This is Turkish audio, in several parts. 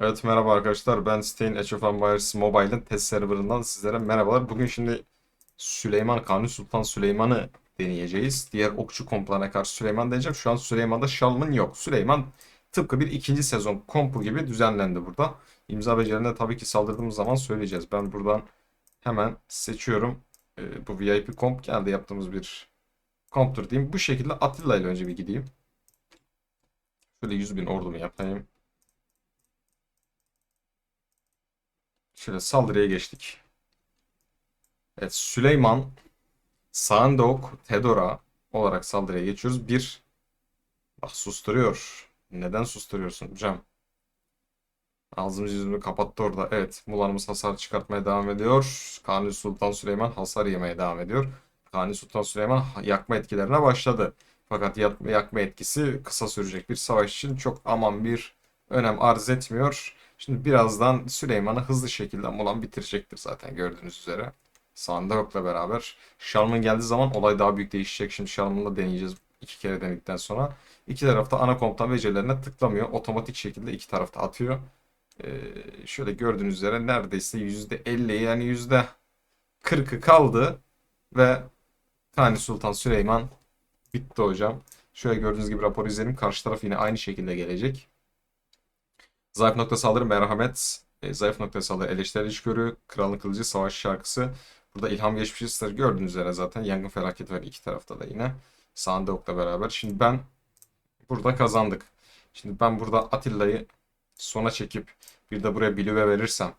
Evet merhaba arkadaşlar ben Stein Age of Empires Mobile'ın test serverından sizlere merhabalar. Bugün şimdi Süleyman Kanuni Sultan Süleyman'ı deneyeceğiz. Diğer okçu komplarına karşı Süleyman deneyeceğim. Şu an Süleyman'da Şalman yok. Süleyman tıpkı bir ikinci sezon kompu gibi düzenlendi burada. İmza becerilerine tabii ki saldırdığımız zaman söyleyeceğiz. Ben buradan hemen seçiyorum. Ee, bu VIP komp geldi yaptığımız bir komptur diyeyim. Bu şekilde Atilla ile önce bir gideyim. Şöyle 100 bin ordumu yapayım. Saldırıya geçtik. Evet Süleyman, Sandok, Tedora olarak saldırıya geçiyoruz. Bir, bak susturuyor. Neden susturuyorsun hocam? Ağzımızı yüzümü kapattı orada. Evet Mulanımız hasar çıkartmaya devam ediyor. Kanuni Sultan Süleyman hasar yemeye devam ediyor. Kanuni Sultan Süleyman yakma etkilerine başladı. Fakat yakma etkisi kısa sürecek bir savaş için çok aman bir önem arz etmiyor. Şimdi birazdan Süleyman'ı hızlı şekilde Mulan bitirecektir zaten gördüğünüz üzere. Sandok'la beraber. Sharman geldiği zaman olay daha büyük değişecek. Şimdi Sharman'la deneyeceğiz iki kere denedikten sonra. İki tarafta ana komutan becerilerine tıklamıyor. Otomatik şekilde iki tarafta atıyor. Ee, şöyle gördüğünüz üzere neredeyse %50 yani %40'ı kaldı. Ve Kanuni Sultan Süleyman bitti hocam. Şöyle gördüğünüz gibi rapor izleyelim. Karşı taraf yine aynı şekilde gelecek. Zayıf nokta saldırı merhamet. E, zayıf nokta saldırı eleştirel içgörü. Kralın kılıcı savaş şarkısı. Burada ilham geçmişi sır gördüğünüz üzere zaten. Yangın felaketi var iki tarafta da yine. Sandok'la beraber. Şimdi ben burada kazandık. Şimdi ben burada Atilla'yı sona çekip bir de buraya Bilüve verirsem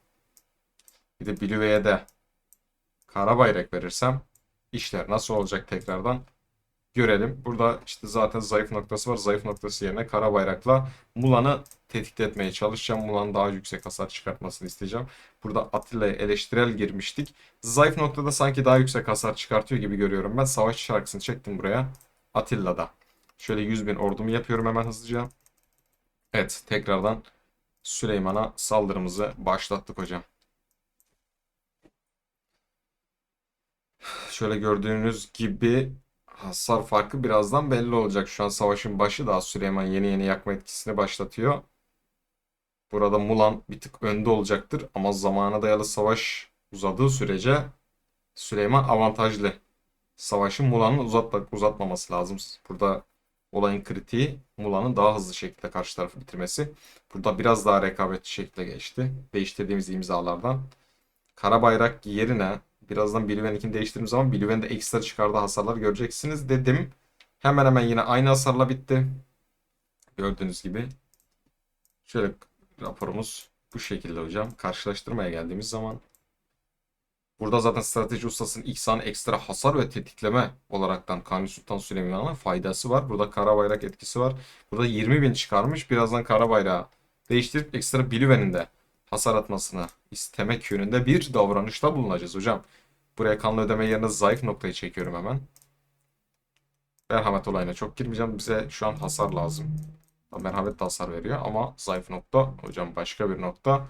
bir de Bilüve'ye de Karabayrak verirsem işler nasıl olacak tekrardan görelim. Burada işte zaten zayıf noktası var. Zayıf noktası yerine kara bayrakla Mulan'ı tehdit etmeye çalışacağım. Mulan'ın daha yüksek hasar çıkartmasını isteyeceğim. Burada Atilla'ya eleştirel girmiştik. Zayıf noktada sanki daha yüksek hasar çıkartıyor gibi görüyorum. Ben savaş şarkısını çektim buraya. Atilla'da. Şöyle 100 bin ordumu yapıyorum hemen hızlıca. Evet tekrardan Süleyman'a saldırımızı başlattık hocam. Şöyle gördüğünüz gibi hasar farkı birazdan belli olacak. Şu an savaşın başı daha Süleyman yeni yeni yakma etkisini başlatıyor. Burada Mulan bir tık önde olacaktır ama zamana dayalı savaş uzadığı sürece Süleyman avantajlı. Savaşın Mulan'ın uzatma, uzatmaması lazım. Burada olayın kritiği Mulan'ın daha hızlı şekilde karşı tarafı bitirmesi. Burada biraz daha rekabetçi şekilde geçti. Değiştirdiğimiz imzalardan. Kara bayrak yerine birazdan Bilüven'inkini değiştirdiğim zaman Bilüven'de ekstra çıkardığı hasarlar göreceksiniz dedim. Hemen hemen yine aynı hasarla bitti. Gördüğünüz gibi. Şöyle raporumuz bu şekilde hocam. Karşılaştırmaya geldiğimiz zaman Burada zaten strateji ustasının ilk sahne ekstra hasar ve tetikleme olaraktan Kanuni Sultan Süleyman'a faydası var. Burada kara bayrak etkisi var. Burada 20 bin çıkarmış. Birazdan kara bayrağı değiştirip ekstra Bilüven'in de hasar atmasını istemek yönünde bir davranışta bulunacağız hocam. Buraya kanlı ödeme yerine zayıf noktayı çekiyorum hemen. Merhamet olayına çok girmeyeceğim. Bize şu an hasar lazım. Merhamet de hasar veriyor ama zayıf nokta. Hocam başka bir nokta.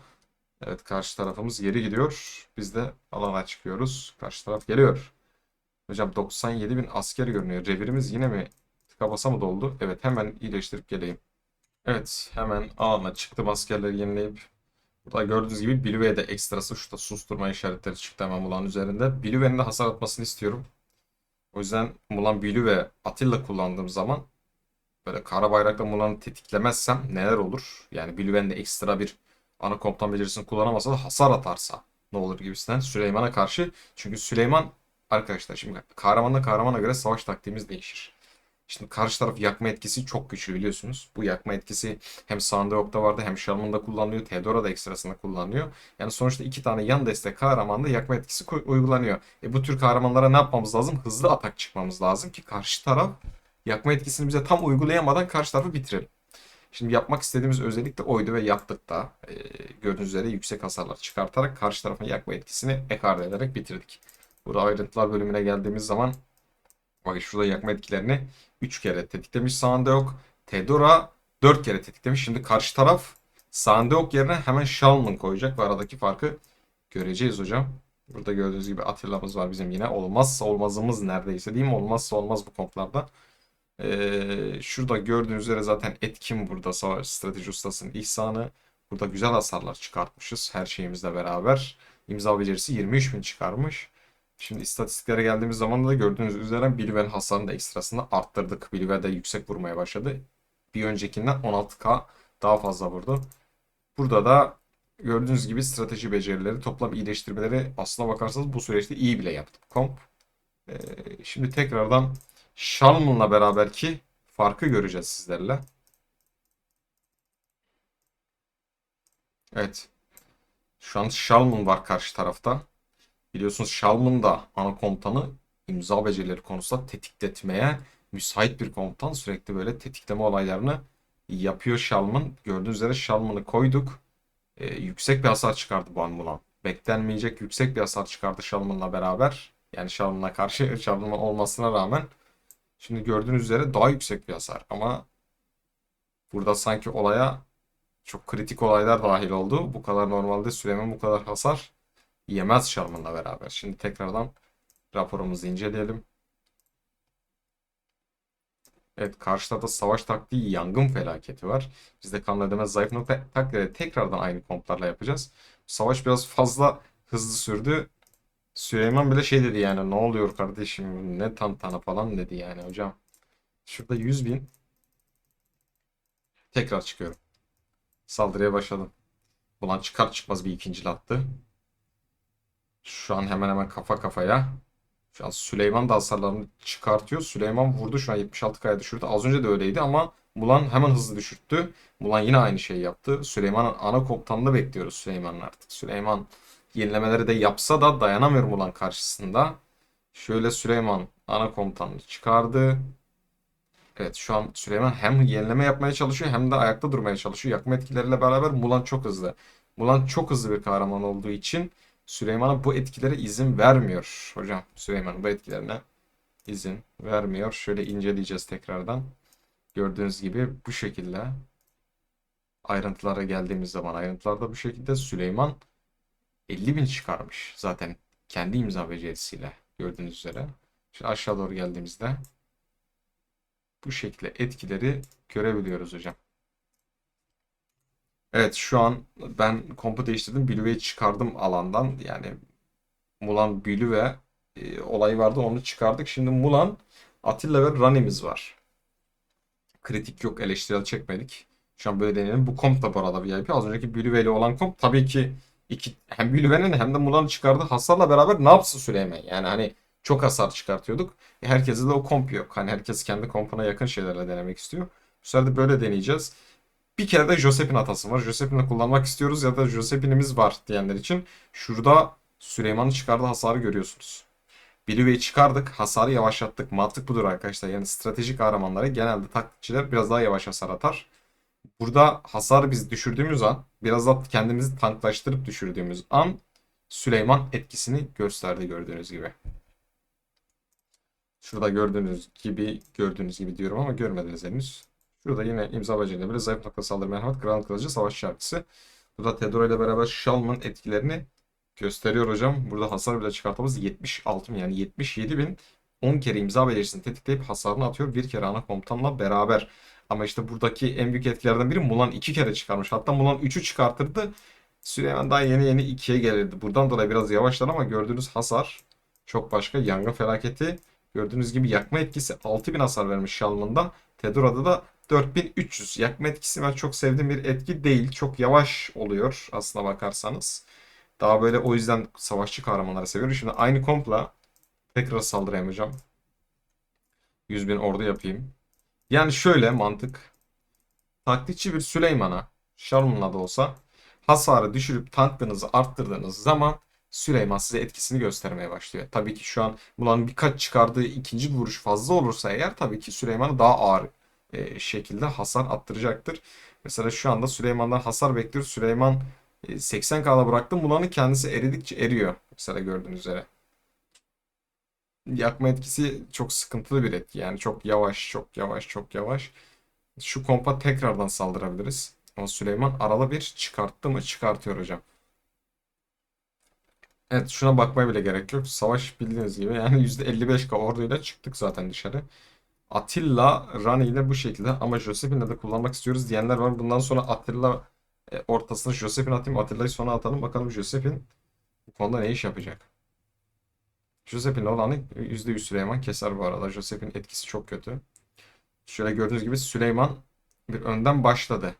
Evet karşı tarafımız geri gidiyor. Biz de alana çıkıyoruz. Karşı taraf geliyor. Hocam 97 bin asker görünüyor. Revirimiz yine mi tıka basa mı doldu? Evet hemen iyileştirip geleyim. Evet hemen alana çıktım askerleri yenileyip. Burada gördüğünüz gibi Bilüve'ye de ekstrası şurada susturma işaretleri çıktı hemen Mulan üzerinde. Bilüve'nin de hasar atmasını istiyorum. O yüzden Mulan Bilüve Atilla kullandığım zaman böyle kara bayrakla Mulan'ı tetiklemezsem neler olur? Yani Bilüve'nin de ekstra bir ana komutan becerisini kullanamasa da hasar atarsa ne olur gibisinden Süleyman'a karşı. Çünkü Süleyman arkadaşlar şimdi kahramanla kahramana göre savaş taktiğimiz değişir. Şimdi karşı taraf yakma etkisi çok güçlü biliyorsunuz. Bu yakma etkisi hem Sandok'ta vardı hem Shalman'da kullanılıyor. Theodora da ekstrasında kullanılıyor. Yani sonuçta iki tane yan destek kahramanda yakma etkisi uygulanıyor. E bu tür kahramanlara ne yapmamız lazım? Hızlı atak çıkmamız lazım ki karşı taraf yakma etkisini bize tam uygulayamadan karşı tarafı bitirelim. Şimdi yapmak istediğimiz özellik de oydu ve yaptık da. E, gördüğünüz üzere yüksek hasarlar çıkartarak karşı tarafın yakma etkisini ekarte ederek bitirdik. Burada ayrıntılar bölümüne geldiğimiz zaman bakın şurada yakma etkilerini 3 kere tetiklemiş sağında yok. Tedora 4 kere tetiklemiş. Şimdi karşı taraf sağında yok yerine hemen Shalman koyacak ve aradaki farkı göreceğiz hocam. Burada gördüğünüz gibi Atilla'mız var bizim yine. Olmazsa olmazımız neredeyse değil mi? Olmazsa olmaz bu komplarda. Ee, şurada gördüğünüz üzere zaten etkin burada savaş strateji ustasının ihsanı. Burada güzel hasarlar çıkartmışız her şeyimizle beraber. İmza becerisi 23.000 çıkarmış. Şimdi istatistiklere geldiğimiz zaman da gördüğünüz üzere Bilven hasarını da ekstrasını arttırdık. Bilve de yüksek vurmaya başladı. Bir öncekinden 16k daha fazla vurdu. Burada da gördüğünüz gibi strateji becerileri, toplam iyileştirmeleri aslına bakarsanız bu süreçte iyi bile yaptık komp. Ee, şimdi tekrardan Shalman'la beraberki farkı göreceğiz sizlerle. Evet. Şu an Shalman var karşı tarafta. Biliyorsunuz Shalman da ana komutanı imza becerileri konusunda tetikletmeye müsait bir komutan. Sürekli böyle tetikleme olaylarını yapıyor Shalman. Gördüğünüz üzere Shalman'ı koyduk. Ee, yüksek bir hasar çıkardı bu an Mulan. Beklenmeyecek yüksek bir hasar çıkardı Shalman'la beraber. Yani Shalman'a karşı Shalman olmasına rağmen. Şimdi gördüğünüz üzere daha yüksek bir hasar. Ama burada sanki olaya çok kritik olaylar dahil oldu. Bu kadar normalde Süleyman bu kadar hasar yemez Sharman'la beraber. Şimdi tekrardan raporumuzu inceleyelim. Evet karşıda da savaş taktiği yangın felaketi var. Biz de kanla zayıf nokta takdirde tekrardan aynı komplarla yapacağız. Savaş biraz fazla hızlı sürdü. Süleyman bile şey dedi yani ne oluyor kardeşim ne tantana falan dedi yani hocam. Şurada 100 bin. Tekrar çıkıyorum. Saldırıya başladım. Ulan çıkar çıkmaz bir ikinci attı. Şu an hemen hemen kafa kafaya. Şu an Süleyman da hasarlarını çıkartıyor. Süleyman vurdu şu an 76 kaya düşürdü. Az önce de öyleydi ama Mulan hemen hızlı düşürttü. Mulan yine aynı şeyi yaptı. Süleyman'ın ana komutanını bekliyoruz Süleyman'ın artık. Süleyman yenilemeleri de yapsa da dayanamıyor Mulan karşısında. Şöyle Süleyman ana komutanını çıkardı. Evet şu an Süleyman hem yenileme yapmaya çalışıyor hem de ayakta durmaya çalışıyor. Yakma etkileriyle beraber Mulan çok hızlı. Mulan çok hızlı bir kahraman olduğu için Süleyman'a bu etkilere izin vermiyor. Hocam Süleyman bu etkilerine izin vermiyor. Şöyle inceleyeceğiz tekrardan. Gördüğünüz gibi bu şekilde ayrıntılara geldiğimiz zaman ayrıntılarda bu şekilde Süleyman 50 bin çıkarmış zaten kendi imza becerisiyle gördüğünüz üzere. Şimdi aşağı doğru geldiğimizde bu şekilde etkileri görebiliyoruz hocam. Evet şu an ben kompu değiştirdim. Bilüve'yi çıkardım alandan. Yani Mulan Bilüve e, olayı vardı onu çıkardık. Şimdi Mulan, Atilla ve Rani'miz var. Kritik yok eleştirel çekmedik. Şu an böyle deneyelim. Bu komp da bu arada VIP. Az önceki Bilüve ile olan komp tabii ki iki, hem Bilüve'nin hem de Mulan'ın çıkardığı hasarla beraber ne yapsın Süleyman? Yani hani çok hasar çıkartıyorduk. E, herkese de o komp yok. Hani herkes kendi kompuna yakın şeylerle denemek istiyor. Bu sefer de böyle deneyeceğiz. Bir kere de Josep'in hatası var. Josep'ini kullanmak istiyoruz ya da Josep'inimiz var diyenler için. Şurada Süleyman'ın çıkardığı hasarı görüyorsunuz. Bilüve'yi çıkardık. Hasarı yavaşlattık. Mantık budur arkadaşlar. Yani stratejik kahramanlara genelde taktikçiler biraz daha yavaş hasar atar. Burada hasarı biz düşürdüğümüz an biraz da kendimizi tanklaştırıp düşürdüğümüz an Süleyman etkisini gösterdi gördüğünüz gibi. Şurada gördüğünüz gibi gördüğünüz gibi diyorum ama görmediniz henüz. Şurada yine imza bacıyla böyle zayıf nokta saldırı merhamet kral kılıcı savaş şarkısı. Burada Tedora ile beraber Shalman etkilerini gösteriyor hocam. Burada hasar bile çıkartmamız 76 bin yani 77 bin 10 kere imza belirsini tetikleyip hasarını atıyor. Bir kere ana komutanla beraber. Ama işte buradaki en büyük etkilerden biri Mulan 2 kere çıkarmış. Hatta Mulan 3'ü çıkartırdı. Süleyman daha yeni yeni 2'ye gelirdi. Buradan dolayı biraz yavaşlar ama gördüğünüz hasar çok başka. Yangın felaketi. Gördüğünüz gibi yakma etkisi 6000 hasar vermiş Shalman'da. Tedora'da da 4300. Yakma etkisi ben çok sevdiğim bir etki değil. Çok yavaş oluyor aslına bakarsanız. Daha böyle o yüzden savaşçı kahramanları seviyorum. Şimdi aynı kompla tekrar saldırayım hocam. 100 bin ordu yapayım. Yani şöyle mantık. Taktikçi bir Süleyman'a Sharman'la da olsa hasarı düşürüp tanklarınızı arttırdığınız zaman Süleyman size etkisini göstermeye başlıyor. Tabii ki şu an bunların birkaç çıkardığı ikinci vuruş fazla olursa eğer tabii ki Süleyman'ı daha ağır e, şekilde hasar attıracaktır. Mesela şu anda Süleyman'dan hasar bekliyoruz. Süleyman e, 80k'da bıraktı. Mulan'ı kendisi eridikçe eriyor. Mesela gördüğünüz üzere. Yakma etkisi çok sıkıntılı bir etki. Yani çok yavaş, çok yavaş, çok yavaş. Şu kompa tekrardan saldırabiliriz. Ama Süleyman arada bir çıkarttı mı çıkartıyor hocam. Evet şuna bakmaya bile gerek yok. Savaş bildiğiniz gibi yani %55k orduyla çıktık zaten dışarı. Atilla Rani ile bu şekilde ama Josephine de kullanmak istiyoruz diyenler var. Bundan sonra Atilla E, ortasına Josephine atayım. Atilla'yı sona atalım. Bakalım Josephine bu konuda ne iş yapacak. Josephine'le olanı %100 Süleyman keser bu arada. Josephine'in etkisi çok kötü. Şöyle gördüğünüz gibi Süleyman bir önden başladı.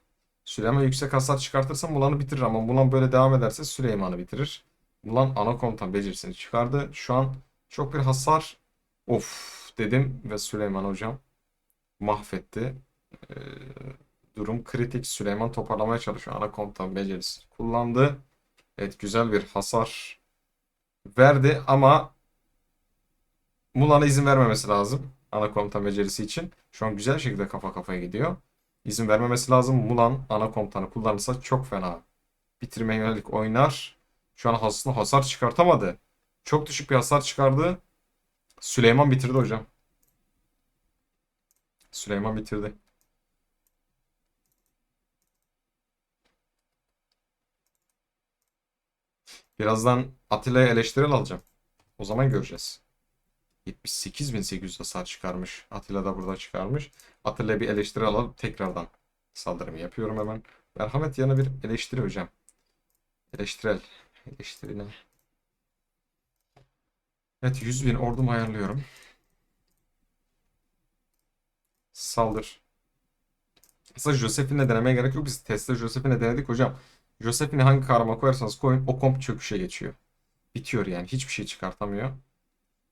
Süleyman yüksek hasar çıkartırsa Mulan'ı bitirir ama Mulan böyle devam ederse Süleyman'ı bitirir. Mulan ana komutan becerisini çıkardı. Şu an çok bir hasar of dedim ve Süleyman hocam mahvetti. Ee, durum kritik. Süleyman toparlamaya çalışıyor. Ana komutan becerisi kullandı. Evet güzel bir hasar verdi ama Mulan'a izin vermemesi lazım. Ana komutan becerisi için. Şu an güzel şekilde kafa kafaya gidiyor. İzin vermemesi lazım. Mulan ana komutanı kullanırsa çok fena. Bitirmeye yönelik oynar. Şu an aslında hasar çıkartamadı. Çok düşük bir hasar çıkardı. Süleyman bitirdi hocam. Süleyman bitirdi. Birazdan Atilla'ya eleştirel alacağım. O zaman göreceğiz. 78.800 hasar çıkarmış. Atilla da burada çıkarmış. Atilla'ya bir eleştiri alalım. Tekrardan saldırımı yapıyorum hemen. Merhamet yanı bir eleştiri hocam. Eleştirel. Eleştiri ne? Evet 100.000 ordumu ayarlıyorum. Saldır. Aslında Josephine'le denemeye gerek yok. Biz testte Josephine'le denedik hocam. Josephine'i hangi karma koyarsanız koyun o komp çöküşe geçiyor. Bitiyor yani. Hiçbir şey çıkartamıyor.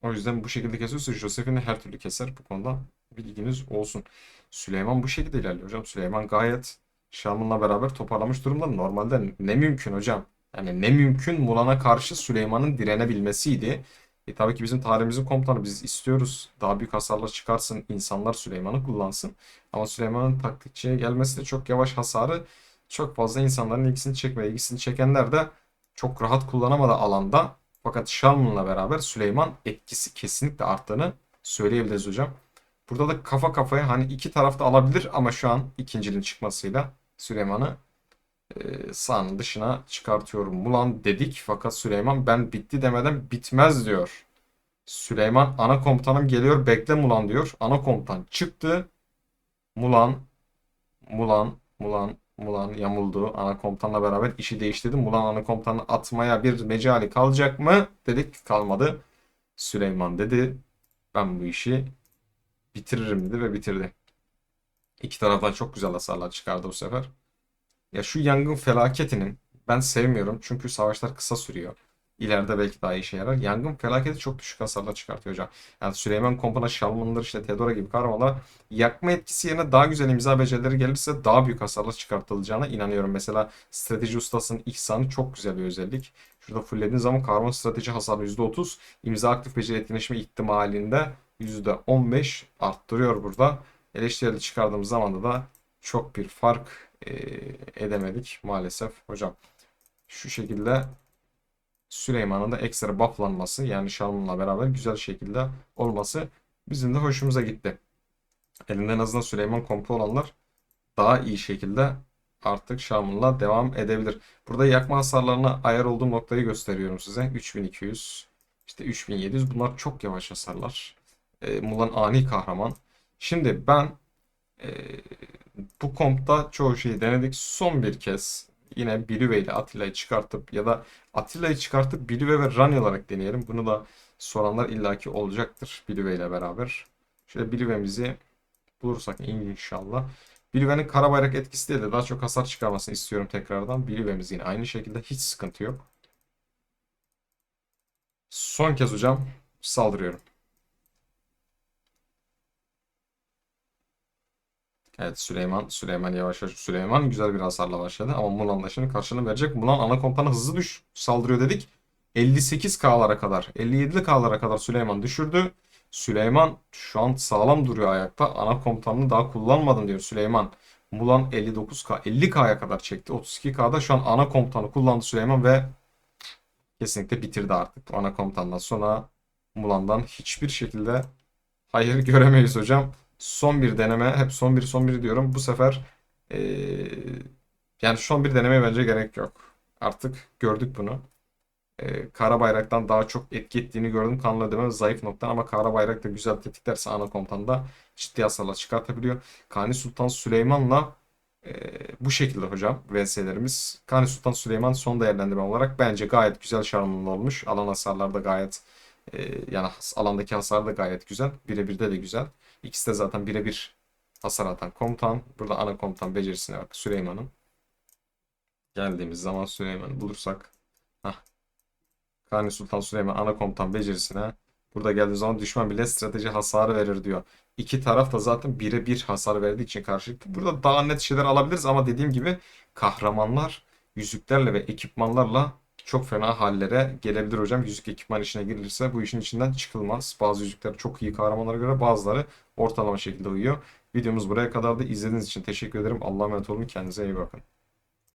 O yüzden bu şekilde kesiyorsa Josephine'i her türlü keser. Bu konuda bilginiz olsun. Süleyman bu şekilde ilerliyor hocam. Süleyman gayet Şam'ınla beraber toparlamış durumda. Normalde ne mümkün hocam? Yani ne mümkün Mulan'a karşı Süleyman'ın direnebilmesiydi. E tabii ki bizim tarihimizin komutanı biz istiyoruz. Daha büyük hasarlar çıkarsın, insanlar Süleyman'ı kullansın. Ama Süleyman'ın taktikçiye gelmesi de çok yavaş hasarı çok fazla insanların ilgisini çekmedi. İlgisini çekenler de çok rahat kullanamadı alanda. Fakat Shalman'la beraber Süleyman etkisi kesinlikle arttığını söyleyebiliriz hocam. Burada da kafa kafaya hani iki tarafta alabilir ama şu an ikincinin çıkmasıyla Süleyman'ı e, sahanın dışına çıkartıyorum. Mulan dedik fakat Süleyman ben bitti demeden bitmez diyor. Süleyman ana komutanım geliyor bekle Mulan diyor. Ana komutan çıktı. Mulan, Mulan, Mulan, Mulan yamuldu. Ana komutanla beraber işi değiştirdi. Mulan ana komutanı atmaya bir mecali kalacak mı? Dedik kalmadı. Süleyman dedi ben bu işi bitiririm dedi ve bitirdi. İki taraftan çok güzel hasarlar çıkardı bu sefer. Ya şu yangın felaketinin ben sevmiyorum çünkü savaşlar kısa sürüyor. İleride belki daha işe yarar. Yangın felaketi çok düşük hasarlar çıkartıyor hocam. Yani Süleyman Kompana, Şalmanlar, işte Theodora gibi kahramanlar yakma etkisi yerine daha güzel imza becerileri gelirse daha büyük hasarlar çıkartılacağına inanıyorum. Mesela strateji ustasının ihsanı çok güzel bir özellik. Şurada fulllediğiniz zaman kahraman strateji hasarı %30, imza aktif beceri etkileşme ihtimalinde %15 arttırıyor burada. Eleştirili çıkardığımız zaman da çok bir fark e, edemedik maalesef hocam. Şu şekilde Süleyman'ın da ekstra bufflanması yani Şalman'la beraber güzel şekilde olması bizim de hoşumuza gitti. Elinde en azından Süleyman kompu olanlar daha iyi şekilde artık Şam'ınla devam edebilir. Burada yakma hasarlarına ayar olduğum noktayı gösteriyorum size. 3200, işte 3700 bunlar çok yavaş hasarlar. E, Mulan ani kahraman. Şimdi ben e, bu kompta çoğu şeyi denedik. Son bir kez yine Bilüve ile Atilla'yı çıkartıp ya da Atilla'yı çıkartıp Bilüve ve Rani olarak deneyelim. Bunu da soranlar illaki olacaktır Bilüve ile beraber. Şöyle Bilüve'mizi bulursak inşallah. Bilüve'nin kara bayrak etkisi değil de daha çok hasar çıkarmasını istiyorum tekrardan. Bilüve'miz yine aynı şekilde hiç sıkıntı yok. Son kez hocam saldırıyorum. Evet Süleyman, Süleyman yavaş yavaş Süleyman güzel bir hasarla başladı ama Mulan da şimdi karşılığını verecek. Mulan ana komutanı hızlı düş saldırıyor dedik. 58K'lara kadar, 57K'lara kadar Süleyman düşürdü. Süleyman şu an sağlam duruyor ayakta. Ana komutanını daha kullanmadım diyor Süleyman. Mulan 59K, 50K'ya kadar çekti. 32K'da şu an ana komutanı kullandı Süleyman ve kesinlikle bitirdi artık. Ana komutandan sonra Mulan'dan hiçbir şekilde hayır göremeyiz hocam son bir deneme. Hep son bir son bir diyorum. Bu sefer ee, yani son bir deneme bence gerek yok. Artık gördük bunu. E, Kara Bayrak'tan daha çok etki ettiğini gördüm. Kanlı ödeme zayıf noktan ama Kara Bayrak da güzel tetiklerse ana komutanda ciddi hasarlar çıkartabiliyor. Kani Sultan Süleyman'la Ee, bu şekilde hocam VS'lerimiz. Kanuni Sultan Süleyman son değerlendirme olarak bence gayet güzel şarmanlı olmuş. Alan hasarlar da gayet e, yani alandaki hasar da gayet güzel. Birebirde de güzel. İkisi de zaten birebir hasar atan komutan. Burada ana komutan becerisine bak Süleyman'ın. Geldiğimiz zaman Süleyman'ı bulursak. Hah. Kanuni Sultan Süleyman ana komutan becerisine. Burada geldiği zaman düşman bile strateji hasarı verir diyor. İki taraf da zaten birebir hasar verdiği için karşılıklı. Burada daha net şeyler alabiliriz ama dediğim gibi kahramanlar yüzüklerle ve ekipmanlarla çok fena hallere gelebilir hocam. Yüzük ekipman işine girilirse bu işin içinden çıkılmaz. Bazı yüzükler çok iyi kahramanlara göre bazıları ortalama şekilde uyuyor. Videomuz buraya kadardı. İzlediğiniz için teşekkür ederim. Allah'a emanet olun. Kendinize iyi bakın.